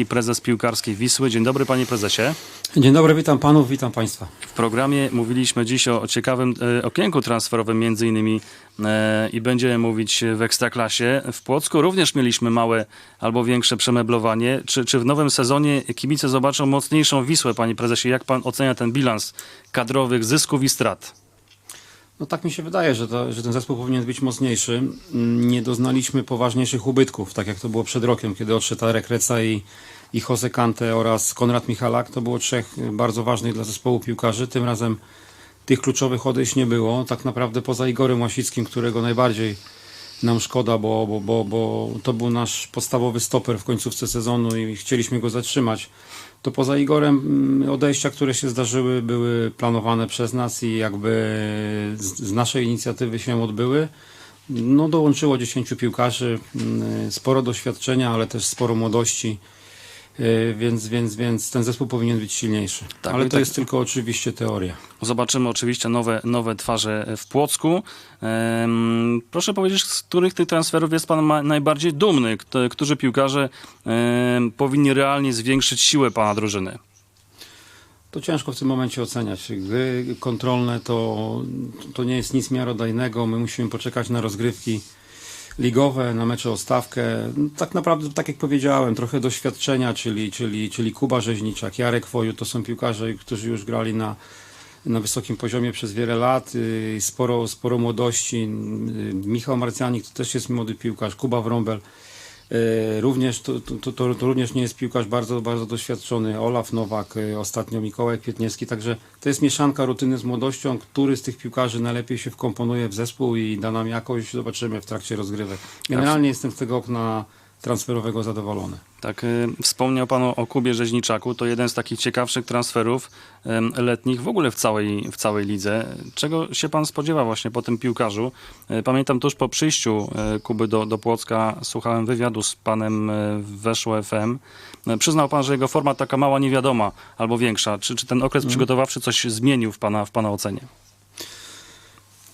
i prezes piłkarskiej Wisły. Dzień dobry panie prezesie. Dzień dobry, witam panów, witam państwa. W programie mówiliśmy dziś o, o ciekawym e, okienku transferowym między innymi e, i będziemy mówić w Ekstraklasie. W Płocku również mieliśmy małe albo większe przemeblowanie. Czy, czy w nowym sezonie kibice zobaczą mocniejszą Wisłę, panie prezesie? Jak pan ocenia ten bilans kadrowych zysków i strat? No tak mi się wydaje, że, to, że ten zespół powinien być mocniejszy. Mm, Nie doznaliśmy poważniejszych ubytków, tak jak to było przed rokiem, kiedy odszedł Arek Reca i, i Jose Kante oraz Konrad Michalak. To było trzech bardzo ważnych dla zespołu piłkarzy. Tym razem tych kluczowych odejść nie było. Tak naprawdę poza Igorem Łasickim, którego najbardziej nam szkoda, bo, bo, bo, bo to był nasz podstawowy stoper w końcówce sezonu i chcieliśmy go zatrzymać. To poza Igorem mm, odejścia, które się zdarzyły, były planowane przez nas i jakby z, z naszej inicjatywy się odbyły. No, dołączyło 10 piłkarzy, mm, sporo doświadczenia, ale też sporo młodości, więc, więc, więc ten zespół powinien być silniejszy. Tak, ale to tak- jest tylko oczywiście teoria. Zobaczymy oczywiście nowe, nowe twarze w Płocku. Em, proszę powiedzieć, z których tych transferów jest pan najbardziej dumny? Kto, którzy piłkarze em, powinni realnie zwiększyć siłę pana drużyny? To ciężko w tym momencie oceniać. Gry kontrolne to, to nie jest nic miarodajnego. My musimy poczekać na rozgrywki ligowe, na mecze o stawkę. Tak naprawdę, tak jak powiedziałem, trochę doświadczenia, czyli, czyli, czyli Kuba Rzeźniczak, Jarek Woju, to są piłkarze, którzy już grali na, na wysokim poziomie przez wiele lat. y, Sporo, sporo młodości. Y, Michał Marcjanik to też jest młody piłkarz, Kuba Wrąbel. E, Również to, to, to, to również nie jest piłkarz bardzo, bardzo doświadczony. Olaf Nowak, e, ostatnio Mikołaj Kwietniewski. Także to jest mieszanka rutyny z młodością. Który z tych piłkarzy najlepiej się wkomponuje w zespół i da nam jakość, zobaczymy w trakcie rozgrywek. Generalnie jestem z tego okna transferowego zadowolony. Tak, y, wspomniał Pan o, Kubie Rzeźniczaku. To jeden z takich ciekawszych transferów letnich w ogóle w całej, w całej lidze. Czego się Pan spodziewa właśnie po tym piłkarzu? Y, Pamiętam tuż po przyjściu y, Kuby do, do Płocka słuchałem wywiadu z Panem y, w Weszło FM. Przyznał Pan, że jego forma taka mała niewiadoma albo większa. Czy, czy ten okres przygotowawczy coś zmienił w Pana, w pana ocenie?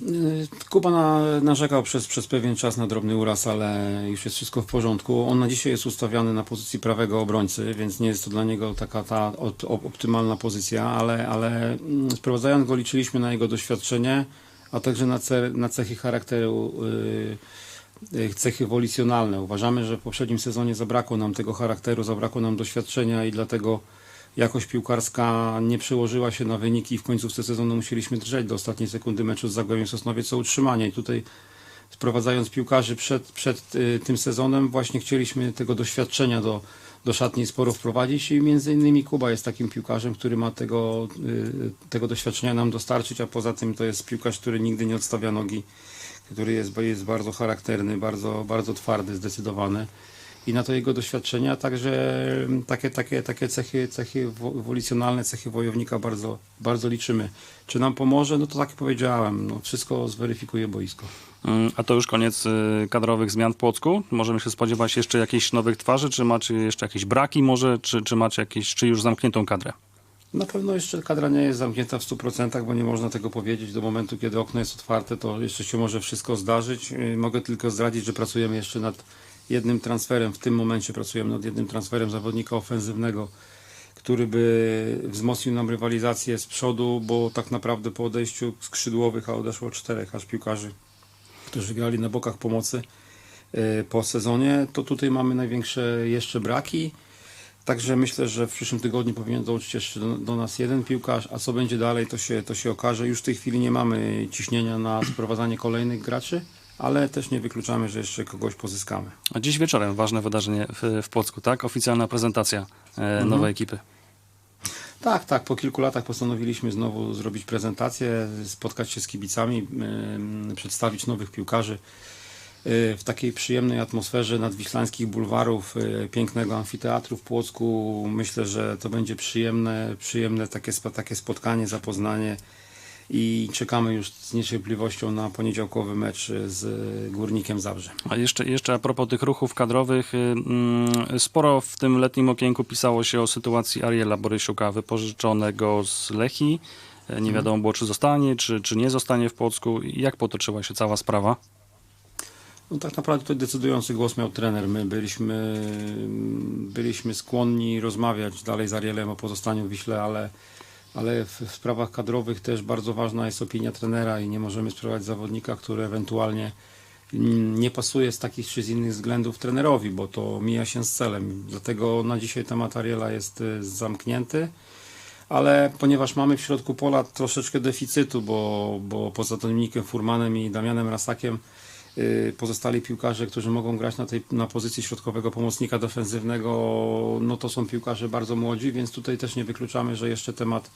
Yy, Kuba na, narzekał przez, przez pewien czas na drobny uraz, ale już jest wszystko w porządku. On na dzisiaj jest ustawiany na pozycji prawego obrońcy, więc nie jest to dla niego taka ta op, op, optymalna pozycja, ale, ale mm, sprowadzając go liczyliśmy na jego doświadczenie, a także na, na cechy charakteru, yy, cechy wolicjonalne. Uważamy, że w poprzednim sezonie zabrakło nam tego charakteru, zabrakło nam doświadczenia i dlatego jakość piłkarska nie przełożyła się na wyniki i w końcówce sezonu musieliśmy drżeć do ostatniej sekundy meczu z Zagłębiem Sosnowiec o utrzymanie. I tutaj sprowadzając piłkarzy przed, przed y, tym sezonem właśnie chcieliśmy tego doświadczenia do, do szatni sporo wprowadzić i między innymi Kuba jest takim piłkarzem, który ma tego, y, tego doświadczenia nam dostarczyć, a poza tym to jest piłkarz, który nigdy nie odstawia nogi, który jest, jest bardzo charakterny, bardzo, bardzo twardy, zdecydowany i na to jego doświadczenia, także takie, takie, takie cechy, cechy wo- wolicjonalne, cechy wojownika bardzo, bardzo liczymy. Czy nam pomoże? No to tak jak powiedziałem, no wszystko zweryfikuje boisko. Mm, A to już koniec y, kadrowych zmian w Płocku? Możemy się spodziewać jeszcze jakichś nowych twarzy? Czy macie jeszcze jakieś braki może? Czy, czy macie jakieś, czy już zamkniętą kadrę? Na pewno jeszcze kadra nie jest zamknięta w 100%, bo nie można tego powiedzieć. Do momentu, kiedy okno jest otwarte, to jeszcze się może wszystko zdarzyć. Yy, Mogę tylko zdradzić, że pracujemy jeszcze nad jednym transferem. W tym momencie pracujemy nad jednym transferem zawodnika ofensywnego, który by wzmocnił nam rywalizację z przodu, bo tak naprawdę po odejściu skrzydłowych, a odeszło czterech aż piłkarzy, którzy grali na bokach pomocy yy, po sezonie, to tutaj mamy największe jeszcze braki. Także myślę, że w przyszłym tygodniu powinien dołączyć jeszcze do, do nas jeden piłkarz, a co będzie dalej, to się, to się okaże. Już w tej chwili nie mamy ciśnienia na sprowadzanie kolejnych graczy, ale też nie wykluczamy, że jeszcze kogoś pozyskamy. A dziś wieczorem ważne wydarzenie w, w Płocku, tak? Oficjalna prezentacja e, nowej ekipy. Tak, tak. Po kilku latach postanowiliśmy znowu zrobić prezentację, spotkać się z kibicami, przedstawić nowych piłkarzy y, w takiej przyjemnej atmosferze nadwiślańskich bulwarów, y, pięknego amfiteatru w Płocku. Myślę, że to będzie przyjemne, przyjemne takie, takie spotkanie, zapoznanie i czekamy już z niecierpliwością na poniedziałkowy mecz z Górnikiem Zabrze. A jeszcze, jeszcze a propos tych ruchów kadrowych, y, mm, sporo w tym letnim okienku pisało się o sytuacji Ariela Borysiuka, wypożyczonego z Lechi. E, Nie wiadomo było, czy zostanie, czy, czy nie zostanie w Płocku. Jak potoczyła się cała sprawa? No tak naprawdę tutaj decydujący głos miał trener. My byliśmy, byliśmy skłonni rozmawiać dalej z Arielem o pozostaniu w Wiśle, ale, ale w, sprawach kadrowych też bardzo ważna jest opinia trenera i nie możemy spróbować zawodnika, który ewentualnie nie pasuje z takich czy z innych względów trenerowi, bo to mija się z celem. Dlatego na dzisiaj temat Ariela jest y, zamknięty. Ale ponieważ mamy w środku pola troszeczkę deficytu, bo, bo poza Dominikiem Furmanem i Damianem Rasakiem pozostali piłkarze, którzy mogą grać na, tej, na pozycji środkowego pomocnika defensywnego, no to są piłkarze bardzo młodzi, więc tutaj też nie wykluczamy, że jeszcze temat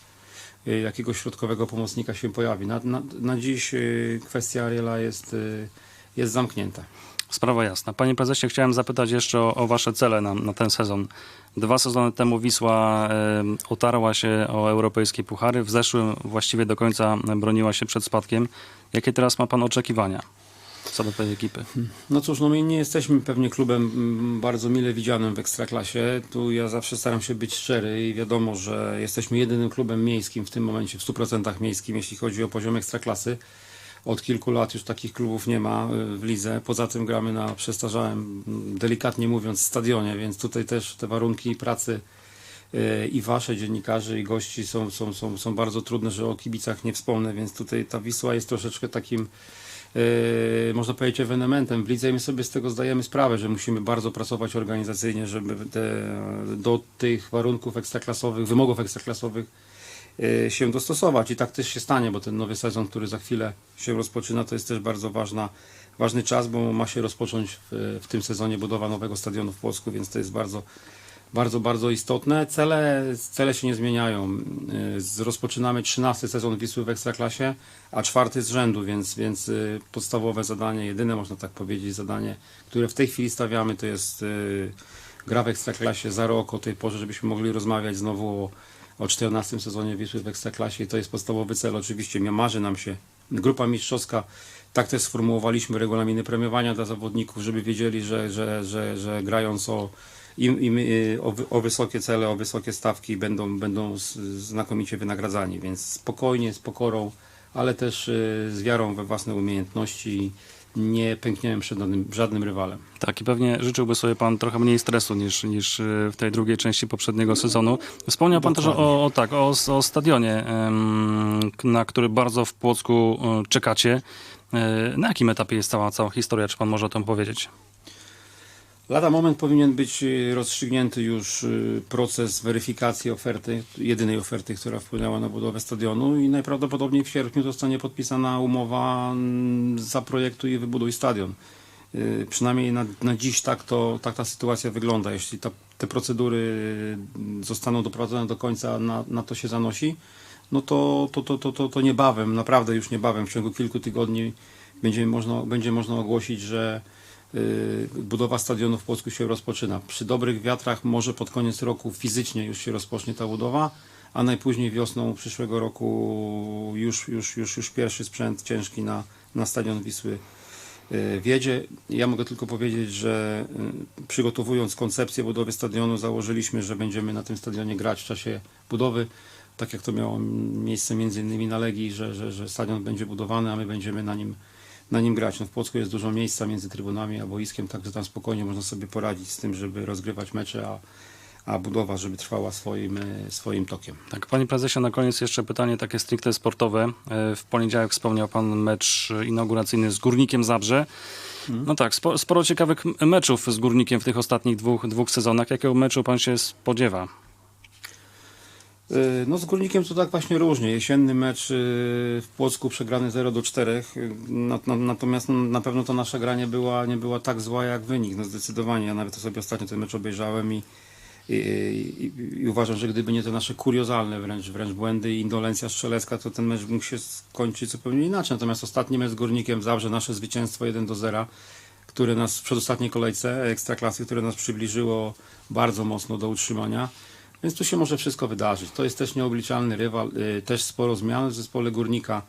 y, jakiegoś środkowego pomocnika się pojawi. Na, na, na dziś y, kwestia Ariela jest, y, jest zamknięta. Sprawa jasna. Panie prezesie, chciałem zapytać jeszcze o, o wasze cele na, na ten sezon. Dwa sezony temu Wisła e, otarła się o europejskie puchary. W zeszłym właściwie do końca broniła się przed spadkiem. Jakie teraz ma pan oczekiwania do tej ekipy? No cóż, no my nie jesteśmy pewnie klubem mm, bardzo mile widzianym w Ekstraklasie. Tu ja zawsze staram się być szczery i wiadomo, że jesteśmy jedynym klubem miejskim w tym momencie, w 100% miejskim, jeśli chodzi o poziom Ekstraklasy. Od kilku lat już takich klubów nie ma y, w lidze. Poza tym gramy na przestarzałym, mm, delikatnie mówiąc, stadionie, więc tutaj też te warunki pracy y, i wasze dziennikarzy i gości są, są, są, są bardzo trudne, że o kibicach nie wspomnę, więc tutaj ta Wisła jest troszeczkę takim można powiedzieć, ewenementem. W lidze i my sobie z tego zdajemy sprawę, że musimy bardzo pracować organizacyjnie, żeby te, do tych warunków ekstraklasowych, wymogów ekstraklasowych yy, się dostosować. I tak też się stanie, bo ten nowy sezon, który za chwilę się rozpoczyna, to jest też bardzo ważna, ważny czas, bo ma się rozpocząć w, w tym sezonie budowa nowego stadionu w Płocku, więc to jest bardzo bardzo, bardzo istotne. Cele, cele się nie zmieniają. Y, Rozpoczynamy 13 sezon Wisły w Ekstraklasie, a czwarty z rzędu, więc, więc y, podstawowe zadanie, jedyne można tak powiedzieć zadanie, które w tej chwili stawiamy, to jest y, gra w Ekstraklasie za rok o tej porze, żebyśmy mogli rozmawiać znowu o, o 14 sezonie Wisły w Ekstraklasie i to jest podstawowy cel. Oczywiście marzy nam się grupa mistrzowska, tak też sformułowaliśmy regulaminy premiowania dla zawodników, żeby wiedzieli, że, że, że, że grając o, im, im, y, o, o wysokie cele, o wysokie stawki będą, będą znakomicie wynagradzani, więc spokojnie, z pokorą, ale też y, z wiarą we własne umiejętności nie pękniemy przed żadnym, żadnym rywalem. Tak, i pewnie życzyłby sobie pan trochę mniej stresu niż, niż y, w tej drugiej części poprzedniego sezonu. Wspomniał pan też o, o, tak, o, o stadionie, na który bardzo w Płocku czekacie. Y, Na jakim etapie jest cała, cała historia? Czy pan może o tym powiedzieć? Lada moment powinien być y, rozstrzygnięty już y, proces weryfikacji oferty, jedynej oferty, która wpłynęła na budowę stadionu i najprawdopodobniej w sierpniu zostanie podpisana umowa mm, zaprojektuj i wybuduj stadion. Y, Przynajmniej na, na dziś tak, to, tak ta sytuacja wygląda. Jeśli ta, te procedury y, zostaną doprowadzone do końca, na, na to się zanosi, no to, to, to, to, to, to niebawem, naprawdę już niebawem, w ciągu kilku tygodni będzie można, będzie można ogłosić, że budowa stadionu w Polsku się rozpoczyna. Przy dobrych wiatrach może pod koniec roku fizycznie już się rozpocznie ta budowa, a najpóźniej wiosną przyszłego roku już, już, już, już pierwszy sprzęt ciężki na, na stadion Wisły y, wiedzie. Ja mogę tylko powiedzieć, że y, przygotowując koncepcję budowy stadionu założyliśmy, że będziemy na tym stadionie grać w czasie budowy, tak jak to miało miejsce między innymi na Legii, że, że, że stadion będzie budowany, a my będziemy na nim, na nim grać. No w Płocku jest dużo miejsca między trybunami a boiskiem, także tam spokojnie można sobie poradzić z tym, żeby rozgrywać mecze, a, a budowa, żeby trwała swoim, y, swoim tokiem. Tak, panie prezesie, na koniec jeszcze pytanie takie stricte sportowe. E, W poniedziałek wspomniał pan mecz inauguracyjny z Górnikiem Zabrze. No tak, spo, sporo ciekawych meczów z Górnikiem w tych ostatnich dwóch, dwóch sezonach. Jakiego meczu pan się spodziewa? Y, No z Górnikiem to tak właśnie różnie. Jesienny mecz y, w Płocku przegrany 0 do 4. y, na- na- Natomiast no, na pewno to nasza gra nie była, nie była tak zła jak wynik. No zdecydowanie. Ja nawet sobie ostatnio ten mecz obejrzałem i, i, i, i uważam, że gdyby nie te nasze kuriozalne wręcz, wręcz błędy i indolencja strzelecka, to ten mecz mógł się skończyć zupełnie inaczej. Natomiast ostatni mecz z Górnikiem w Zabrze, nasze zwycięstwo 1 do 0, które nas w przedostatniej kolejce Ekstraklasy, które nas przybliżyło bardzo mocno do utrzymania. Więc tu się może wszystko wydarzyć. To jest też nieobliczalny rywal, y, też sporo zmian w zespole Górnika,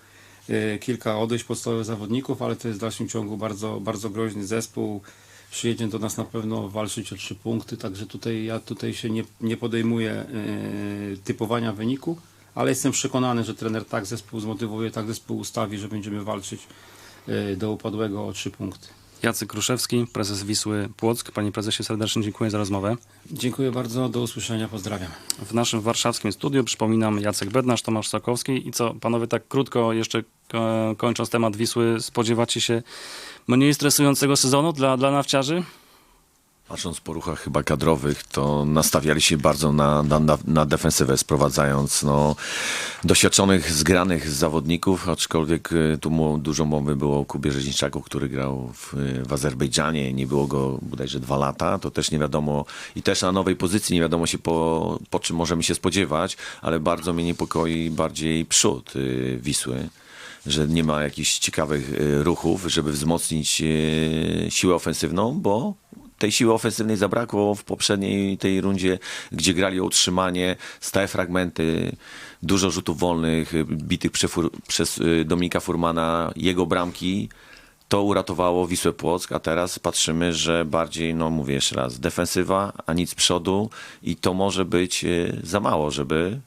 y, kilka odejść podstawowych zawodników, ale to jest w dalszym ciągu bardzo, bardzo groźny zespół. Przyjedzie do nas na pewno walczyć o trzy punkty, także tutaj ja tutaj się nie, nie podejmuję y, typowania wyniku, ale jestem przekonany, że trener tak zespół zmotywuje, tak zespół ustawi, że będziemy walczyć do upadłego o trzy punkty. Jacek Kruszewski, prezes Wisły Płock. Panie prezesie, serdecznie dziękuję za rozmowę. Dziękuję bardzo, do usłyszenia, pozdrawiam. W naszym warszawskim studiu, przypominam, Jacek Bednarz, Tomasz Sokowski. I co, panowie, tak krótko jeszcze e, kończąc temat Wisły, spodziewacie się mniej stresującego sezonu dla, dla nawciarzy? Patrząc po ruchach chyba kadrowych, to nastawiali się bardzo na, na, na- defensywę, sprowadzając no, doświadczonych, zgranych zawodników, aczkolwiek y, tu mu, dużo mowy było o Kubie Rzeźniczaku, który grał w, y, w Azerbejdżanie, nie było go bodajże dwa lata, to też nie wiadomo i też na nowej pozycji nie wiadomo się po, po czym możemy się spodziewać, ale bardzo mnie niepokoi bardziej przód y, Wisły że nie ma jakichś ciekawych ruchów, żeby wzmocnić siłę ofensywną, bo tej siły ofensywnej zabrakło w poprzedniej tej rundzie, gdzie grali o utrzymanie, stałe fragmenty, dużo rzutów wolnych, bitych przefur- przez y, Dominika Furmana, jego bramki. To uratowało Wisłę Płock, a teraz patrzymy, że bardziej, no mówię jeszcze raz, defensywa, a nic przodu i to może być y, za mało, żeby,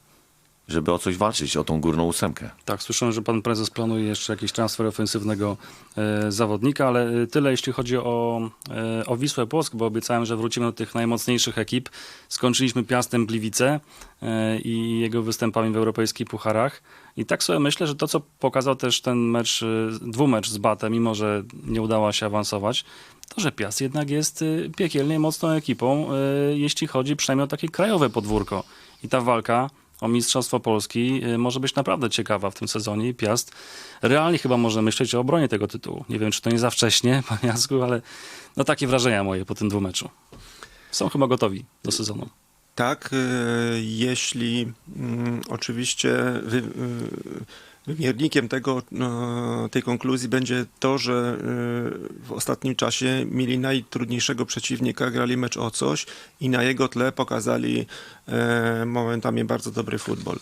żeby o coś walczyć, o tą górną ósemkę. Tak, słyszałem, że pan prezes planuje jeszcze jakiś transfer ofensywnego e, zawodnika, ale e, tyle jeśli chodzi o, e, o Wisłę Płock, bo obiecałem, że wrócimy do tych najmocniejszych ekip. Skończyliśmy Piastem Gliwice e, i jego występami w europejskich pucharach. I tak sobie myślę, że to, co pokazał też ten mecz, e, dwumecz z Batem, mimo że nie udało się awansować, to, że Piast jednak jest e, piekielnie mocną ekipą, jeśli chodzi przynajmniej o takie krajowe podwórko. I ta walka o Mistrzostwo Polski y, może być naprawdę ciekawa w tym sezonie Piast realnie chyba może myśleć o obronie tego tytułu. Nie wiem, czy to nie za wcześnie, panie Jacku, ale no takie wrażenia moje po tym dwumeczu. Są chyba gotowi do sezonu. Tak, e, jeśli mm, oczywiście y, wymiernikiem tego, no, tej konkluzji będzie to, że y, w ostatnim czasie mieli najtrudniejszego przeciwnika, grali mecz o coś i na jego tle pokazali e, momentami bardzo dobry futbol.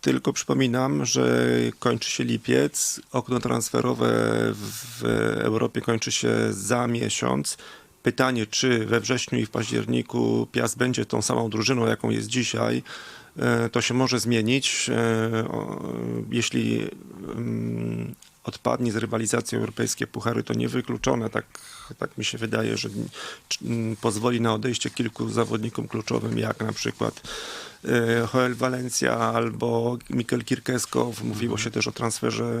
Tylko przypominam, że kończy się lipiec, okno transferowe w Europie kończy się za miesiąc. Pytanie, czy we wrześniu i w październiku Piast będzie tą samą drużyną, jaką jest dzisiaj, e, to się może zmienić. E, Jeśli mm, odpadnie z rywalizacji europejskie puchary, to niewykluczone, tak, tak mi się wydaje, że pozwoli na odejście kilku zawodnikom kluczowym, jak na przykład e, Joel Valencia albo Mikel Kirkeskow. Mówiło się też o transferze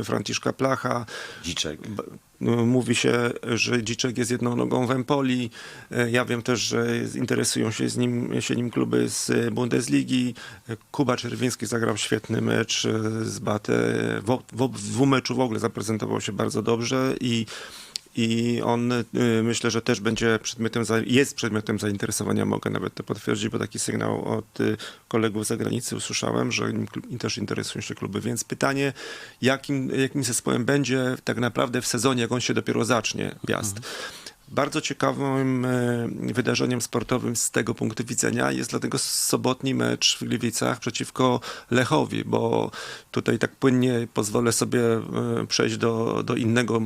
e, Franciszka Placha. Dziczek. No, Mówi się, że Dziczek jest jedną nogą w Empoli. E, Ja wiem też, że interesują się, z nim, się nim kluby z Bundesligi. Kuba Czerwiński zagrał świetny mecz z Batę. W, w, w dwumeczu w ogóle zaprezentował się bardzo dobrze i i on y, myślę, że też będzie przedmiotem, jest przedmiotem zainteresowania, mogę nawet to potwierdzić, bo taki sygnał od y, kolegów z zagranicy usłyszałem, że im, też interesują się kluby. Więc pytanie, jakim, jakim zespołem będzie tak naprawdę w sezonie, jak on się dopiero zacznie, Piast. Bardzo ciekawym e, wydarzeniem sportowym z tego punktu widzenia jest dlatego sobotni mecz w Gliwicach przeciwko Lechowi, bo tutaj tak płynnie pozwolę sobie e, przejść do, do innego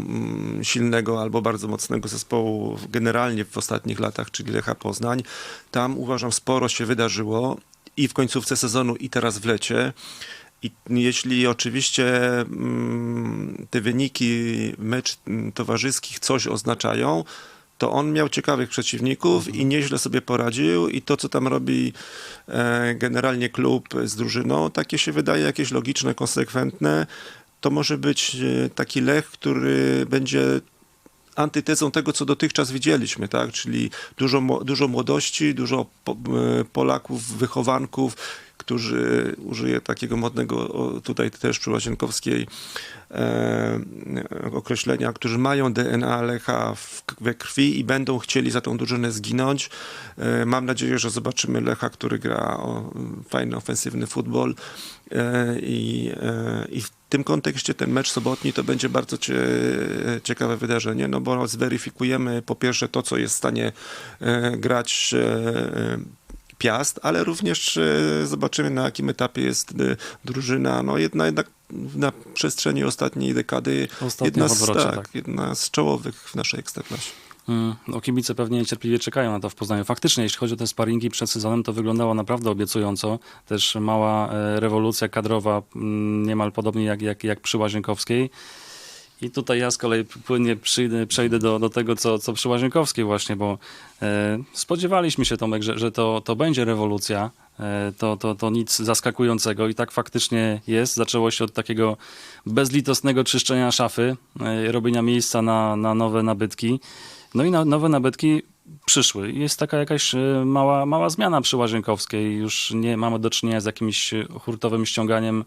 silnego albo bardzo mocnego zespołu generalnie w ostatnich latach, czyli Lecha Poznań. Tam uważam sporo się wydarzyło i w końcówce sezonu i teraz w lecie. I jeśli oczywiście mm, te wyniki mecz mm, towarzyskich coś oznaczają, to on miał ciekawych przeciwników i nieźle sobie poradził i to, co tam robi e, generalnie klub z drużyną, takie się wydaje jakieś logiczne, konsekwentne. To może być e, taki Lech, który będzie antytezą tego, co dotychczas widzieliśmy, tak? czyli dużo, dużo młodości, dużo e, Polaków, wychowanków, którzy, użyję takiego modnego tutaj też przy Łazienkowskiej e, określenia, którzy mają DNA Lecha w, we krwi i będą chcieli za tą drużynę zginąć. E, mam nadzieję, że zobaczymy Lecha, który gra o, fajny, ofensywny futbol e, i, e, i w tym kontekście ten mecz sobotni to będzie bardzo cie, ciekawe wydarzenie, no bo zweryfikujemy po pierwsze to, co jest w stanie e, grać e, Piast, ale również e, zobaczymy na jakim etapie jest e, drużyna, no jedna jednak na przestrzeni ostatniej dekady Ostatnio jedna z, odwrocie, tak, tak. jedna z czołowych w naszej ekstraklasie. Mm, No, kibice pewnie niecierpliwie czekają na to w Poznaniu. Faktycznie, jeśli chodzi o te sparingi przed sezonem, to wyglądało naprawdę obiecująco. Też mała e, rewolucja kadrowa, mm, niemal podobnie jak, jak, jak przy Łazienkowskiej. I tutaj ja z kolei płynnie przyjdę, przejdę do, do tego, co, co przy Łazienkowskiej właśnie, bo e, spodziewaliśmy się, Tomek, że, że to, to będzie rewolucja. E, to, to, to nic zaskakującego i tak faktycznie jest. Zaczęło się od takiego bezlitosnego czyszczenia szafy, e, robienia miejsca na, na nowe nabytki. No i na, nowe nabytki przyszły. Jest taka jakaś e, mała, mała zmiana przy Łazienkowskiej. Już nie mamy do czynienia z jakimś hurtowym ściąganiem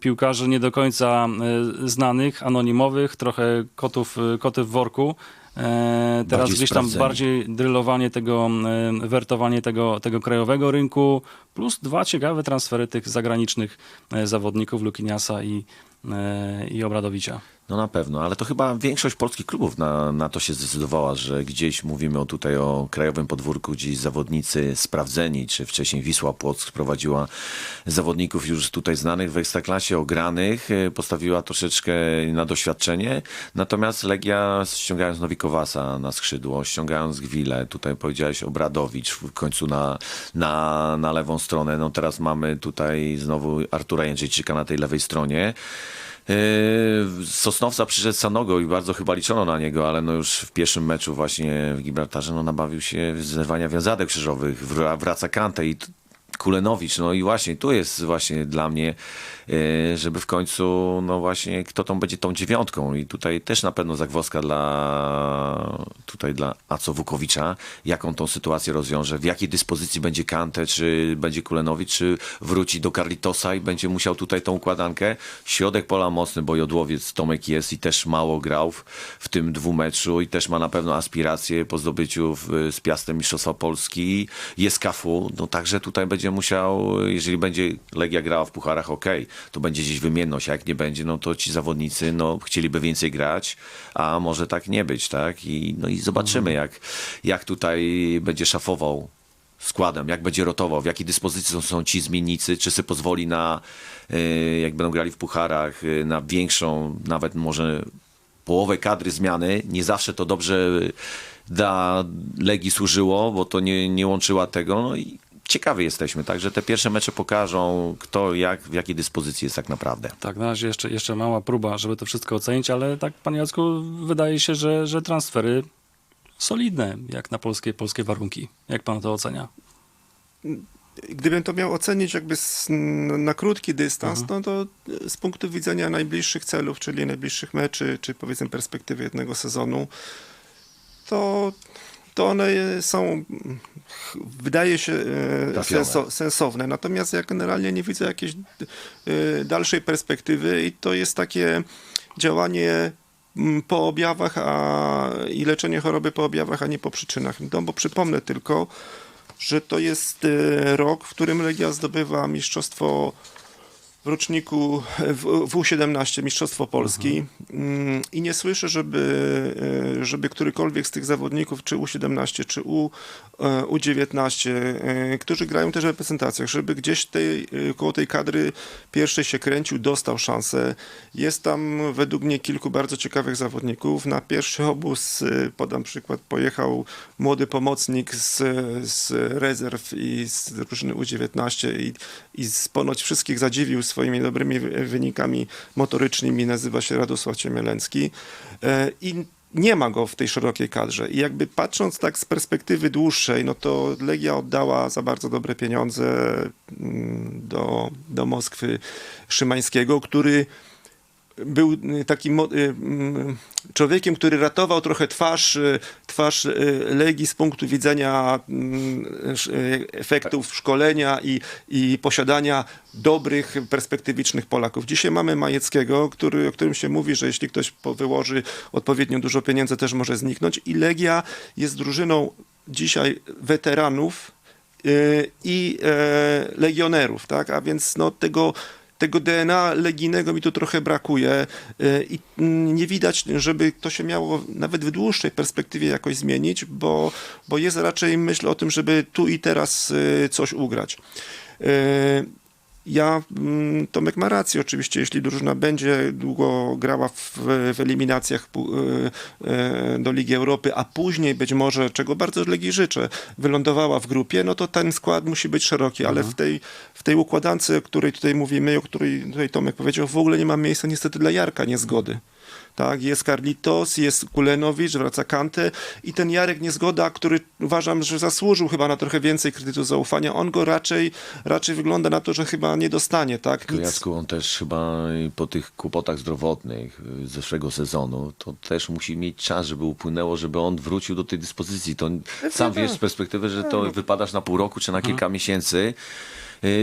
piłkarzy nie do końca e, znanych, anonimowych, trochę kotów, e, koty w worku. E, teraz Bardziej gdzieś tam bardziej drylowanie tego, e, wertowanie tego, tego krajowego rynku, plus dwa ciekawe transfery tych zagranicznych e, zawodników, Lukiniasa i, e, i Obradowicza. No na pewno, ale to chyba większość polskich klubów na, na to się zdecydowała, że gdzieś mówimy o tutaj o krajowym podwórku, gdzieś zawodnicy sprawdzeni, czy wcześniej Wisła Płock prowadziła zawodników już tutaj znanych w Ekstraklasie, ogranych, e, postawiła troszeczkę na doświadczenie, natomiast Legia ściągając Nowikowasa na skrzydło, ściągając Gwilę, tutaj powiedziałeś Obradowicz w końcu na, na, na lewą stronę, no teraz mamy tutaj znowu Artura Jędrzejczyka na tej lewej stronie. Z Sosnowca przyszedł Sanogo i bardzo chyba liczono na niego, ale no już w pierwszym meczu właśnie w Gibraltarze no nabawił się zerwania wiązadek krzyżowych, wra- wraca Kante i Kulenowicz, no i właśnie tu jest właśnie dla mnie, yy, żeby w końcu, no właśnie, kto tą będzie tą dziewiątką i tutaj też na pewno zagwozdka dla tutaj dla Aco Wukowicza, jaką tą sytuację rozwiąże, w jakiej dyspozycji będzie Kante, czy będzie Kulenowicz, czy wróci do Carlitosa i będzie musiał tutaj tą układankę. Środek pola mocny, bo Jodłowiec Tomek jest i też mało grał w, w tym dwumeczu i też ma na pewno aspiracje po zdobyciu w, z Piastem Mistrzostwa Polski. Jest kafu, no także tutaj będzie musiał, jeżeli będzie Legia grała w pucharach, ok, to będzie gdzieś wymienność, a jak nie będzie, no to ci zawodnicy no, chcieliby więcej grać, a może tak nie być, tak? I, no i zobaczymy, jak, jak tutaj będzie szafował składem, jak będzie rotował, w jakiej dyspozycji są, są ci zmiennicy, czy sobie pozwoli na, y, jak będą grali w pucharach, y, na większą, nawet może połowę kadry zmiany. Nie zawsze to dobrze dla Legii służyło, bo to nie, nie łączyła tego. No i ciekawi jesteśmy, także te pierwsze mecze pokażą, kto jak, w jakiej dyspozycji jest tak naprawdę. Tak, na razie jeszcze, jeszcze mała próba, żeby to wszystko ocenić, ale tak, panie Jacku, wydaje się, że, że transfery solidne, jak na polskie, polskie warunki. Jak pan to ocenia? Gdybym to miał ocenić jakby z, na krótki dystans, no to z punktu widzenia najbliższych celów, czyli najbliższych meczy, czy powiedzmy perspektywy jednego sezonu, to, to one są, wydaje się, e, senso, sensowne. Natomiast ja generalnie nie widzę jakiejś e, dalszej perspektywy i to jest takie działanie mm, po objawach a, i leczenie choroby po objawach, a nie po przyczynach. No bo przypomnę tylko, że to jest e, rok, w którym Legia zdobywa mistrzostwo w roczniku w, w U17 Mistrzostwo Polski Mm, i nie słyszę, żeby, e, żeby którykolwiek z tych zawodników, czy U17, czy U, e, U19, e, którzy grają też w reprezentacjach, żeby gdzieś tej, koło tej kadry pierwszej się kręcił, dostał szansę. Jest tam według mnie kilku bardzo ciekawych zawodników. Na pierwszy obóz, podam przykład, pojechał młody pomocnik z, z rezerw i z drużyny U19 i, i z ponoć wszystkich zadziwił swoimi dobrymi wy- wynikami motorycznymi. Nazywa się Radosław Ciemieleński. E, I nie ma go w tej szerokiej kadrze. I jakby patrząc tak z perspektywy dłuższej, no to Legia oddała za bardzo dobre pieniądze mm, do, do Moskwy Szymańskiego, który był y, takim y, mm, człowiekiem, który ratował trochę twarz, y, twarz Legii z punktu widzenia mm, efektów szkolenia i, i posiadania dobrych, perspektywicznych Polaków. Dzisiaj mamy Majeckiego, który, o którym się mówi, że jeśli ktoś wyłoży odpowiednio dużo pieniędzy, też może zniknąć. I Legia jest drużyną dzisiaj weteranów i e, legionerów, tak? A więc no, tego, tego DNA legijnego mi tu trochę brakuje y, i mm, nie widać, żeby to się miało nawet w dłuższej perspektywie jakoś zmienić, bo, bo jest raczej myśl o tym, żeby tu i teraz y, coś ugrać. Y, ja, mm, Tomek ma rację, oczywiście, jeśli drużyna będzie długo grała w, w eliminacjach e, e, do Ligi Europy, a później być może, czego bardzo Legii życzę, wylądowała w grupie, no to ten skład musi być szeroki, ale w tej, w tej układance, o której tutaj mówimy, o której tutaj Tomek powiedział, w ogóle nie ma miejsca niestety dla Jarka niezgody. Tak, jest Carlitos, jest Kulenowicz, wraca Kante i ten Jarek Niezgoda, który uważam, że zasłużył chyba na trochę więcej kredytu zaufania, on go raczej, raczej wygląda na to, że chyba nie dostanie, tak? Jacku, on też chyba po tych kłopotach zdrowotnych z zeszłego sezonu, to też musi mieć czas, żeby upłynęło, żeby on wrócił do tej dyspozycji. To sam wiesz z perspektywy, że to wypadasz na pół roku czy na kilka miesięcy, y,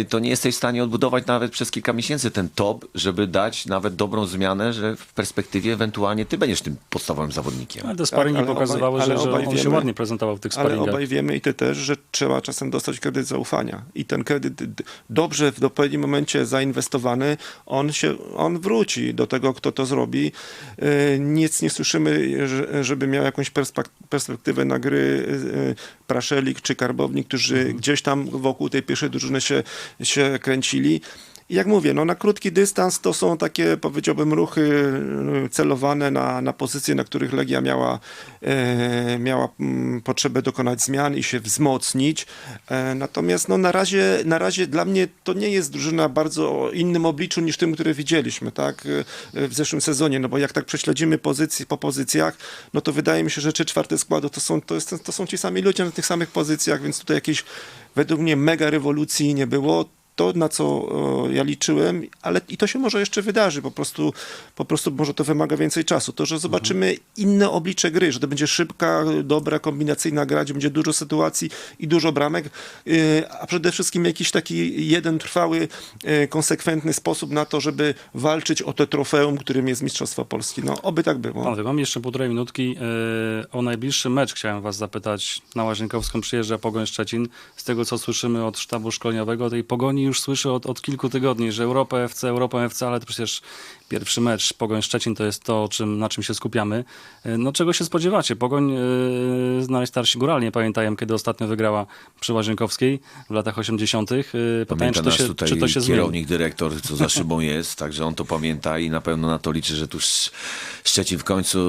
to nie jesteś w stanie odbudować nawet przez kilka miesięcy ten top, żeby dać nawet dobrą zmianę, że w perspektywie ewentualnie ty będziesz tym podstawowym zawodnikiem. Ale te sparingi ale obaj- pokazywały, ale że, że obaj on się wiemy- ładnie prezentował w tych Ale sparingach. obaj wiemy i ty też, że trzeba czasem dostać kredyt zaufania. I ten kredyt dobrze w odpowiednim momencie zainwestowany, on się, on wróci do tego, kto to zrobi. Yy, Nic nie słyszymy, że- żeby miał jakąś perspek- perspektywę na gry yy, Praszelik czy Karbownik, którzy gdzieś tam wokół tej pierwszej drużyny się, się kręcili. I jak mówię, no na krótki dystans to są takie, powiedziałbym, ruchy y, celowane na, na pozycje, na których Legia miała, e, miała mm, potrzebę dokonać zmian i się wzmocnić. E, natomiast no, na, razie, na razie dla mnie to nie jest drużyna bardzo o innym obliczu niż tym, które widzieliśmy tak, e, w zeszłym sezonie, no bo jak tak prześledzimy pozycje, po pozycjach, no to wydaje mi się, że czy czwarte składu to są, to, jest, to są ci sami ludzie na tych samych pozycjach, więc tutaj jakiejś według mnie mega rewolucji nie było to, na co e, ja liczyłem, ale i to się może jeszcze wydarzy, po prostu, po prostu może to wymaga więcej czasu. To, że zobaczymy inne oblicze gry, że to będzie szybka, dobra, kombinacyjna gra, gdzie będzie dużo sytuacji i dużo bramek, e, a przede wszystkim jakiś taki jeden trwały, e, konsekwentny sposób na to, żeby walczyć o te trofeum, którym jest Mistrzostwo Polski. No, oby tak było. Panowie, mam jeszcze półtorej minutki. E, O najbliższy mecz chciałem was zapytać. Na Łazienkowską przyjeżdża Pogoń Szczecin. Z tego, co słyszymy od sztabu szkoleniowego, tej Pogoni już słyszę od, od kilku tygodni, że Europa FC, Europa FC, ale to przecież pierwszy mecz Pogoń Szczecin to jest to, czym, na czym się skupiamy. E, No czego się spodziewacie? Pogoń, e, najstarsi góralnie pamiętają, kiedy ostatnio wygrała przy Łazienkowskiej w latach 80. E, Pytałem, Pamięta czy to się, tutaj czy to się zmieni. kierownik, dyrektor, co za szybą jest, także on to pamięta i na pewno na to liczy, że tu Sz- Szczecin w końcu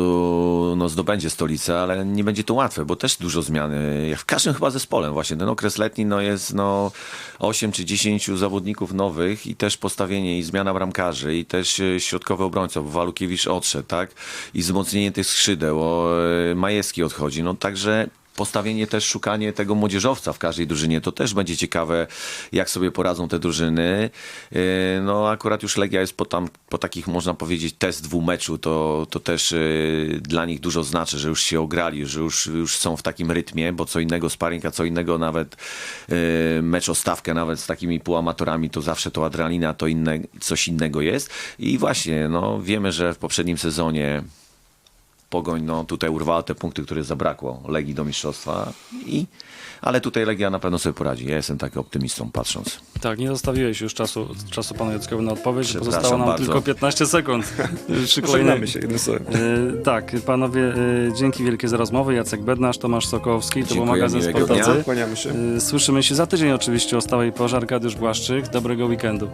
no, zdobędzie stolicę, ale nie będzie to łatwe, bo też dużo zmian, jak w każdym chyba zespole właśnie. Ten okres letni no, jest no, 8 czy 10 zawodników nowych i też postawienie i zmiana bramkarzy i też środkowy obrońca, bo Walukiewicz odszedł, tak? I wzmocnienie tych skrzydeł, o, y, Majewski odchodzi, no także postawienie też, szukanie tego młodzieżowca w każdej drużynie, to też będzie ciekawe, jak sobie poradzą te drużyny. Yy, No akurat już Legia jest po, tam, po takich, można powiedzieć, test dwumeczu, to, to też yy, dla nich dużo znaczy, że już się ograli, że już, już są w takim rytmie, bo co innego sparring, co innego nawet yy, mecz o stawkę, nawet z takimi półamatorami, to zawsze to adrenalina, to inne, coś innego jest. I właśnie, no wiemy, że w poprzednim sezonie Pogoń no, tutaj urwała te punkty, które zabrakło Legii do mistrzostwa. I, ale tutaj Legia na pewno sobie poradzi. Ja jestem taki optymistą patrząc. Tak, nie zostawiłeś już czasu, czasu panu Jackowi na odpowiedź. Pozostało nam bardzo. tylko 15 sekund. Pożegnamy się jednym słowem. E, tak, panowie, e, dzięki wielkie za rozmowę. Jacek Bednarz, Tomasz Sokołowski, to był magazyn sportowy. E, Słyszymy się za tydzień oczywiście o stałej porze. Arkadiusz Błaszczyk. Dobrego weekendu.